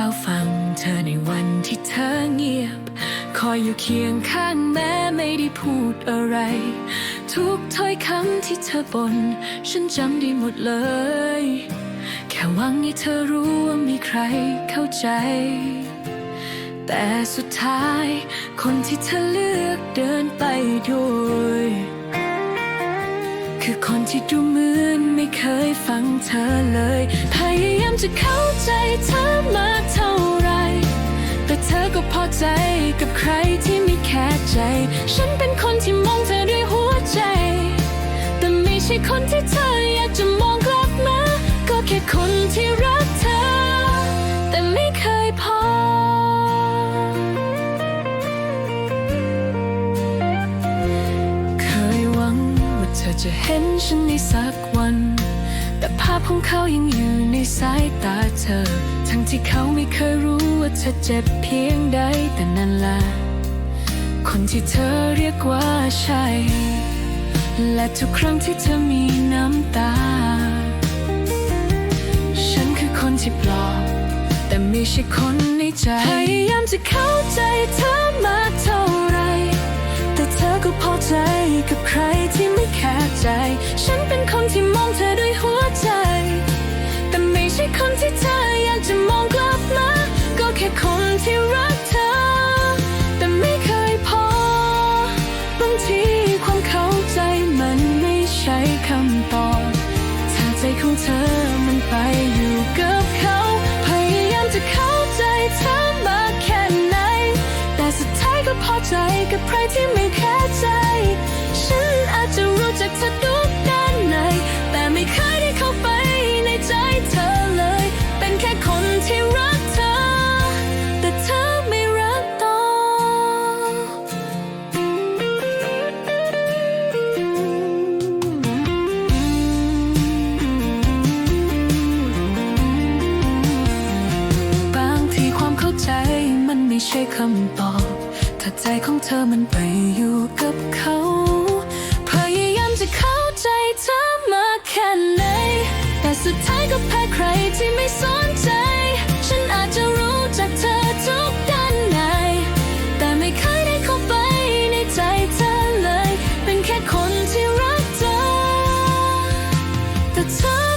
ฝ้าฟังเธอในวันที่เธอเงียบ คอยอยู่เคียงข้างแม้ไม่ได้พูดอะไร ทุกถ้อยคำที่เธอบ่นฉันจำได้หมดเลย แค่หวังให้เธอรู้ว่ามีใครเข้าใจ แต่สุดท้ายคนที่เธอเลือกเดินไปด้วย คือคนที่ดูเหมือนไม่เคยฟังเธอเลย พยายามจะเข้าใจเธอมากเท่าไร แต่เธอก็พอใจกับใครที่ไม่แค่ใจ ฉันเป็นคนที่มองเธอด้วยหัวใจ แต่ไม่ใช่คนที่เธอ จะเห็นฉันในสักวัน แต่ภาพของเขายังอยู่ในสายตาเธอ ทั้งที่เขาไม่เคยรู้ว่าเธอเจ็บเพียงใดแต่นั่นแหละคนที่เธอเรียกว่าใช่ และทุกครั้งที่เธอมีน้ำตา ฉันคือคนที่ปลอบแต่ไม่ใช่คนในใจ พยายามจะเข้าใจเธอ ของเธอ ใช่คำตอบ ถ้าใจของเธอมันไปอยู่กับเขาพยายามจะเข้าใจเธอมาแค่ไหน แต่สุดท้ายก็แพ้ใครที่ไม่สนใจ ฉันอาจจะรู้จากเธอทุกด้านใน แต่ไม่เคยได้เข้าไปในใจเธอเลย เป็นแค่คนที่รักเธอแต่เธอ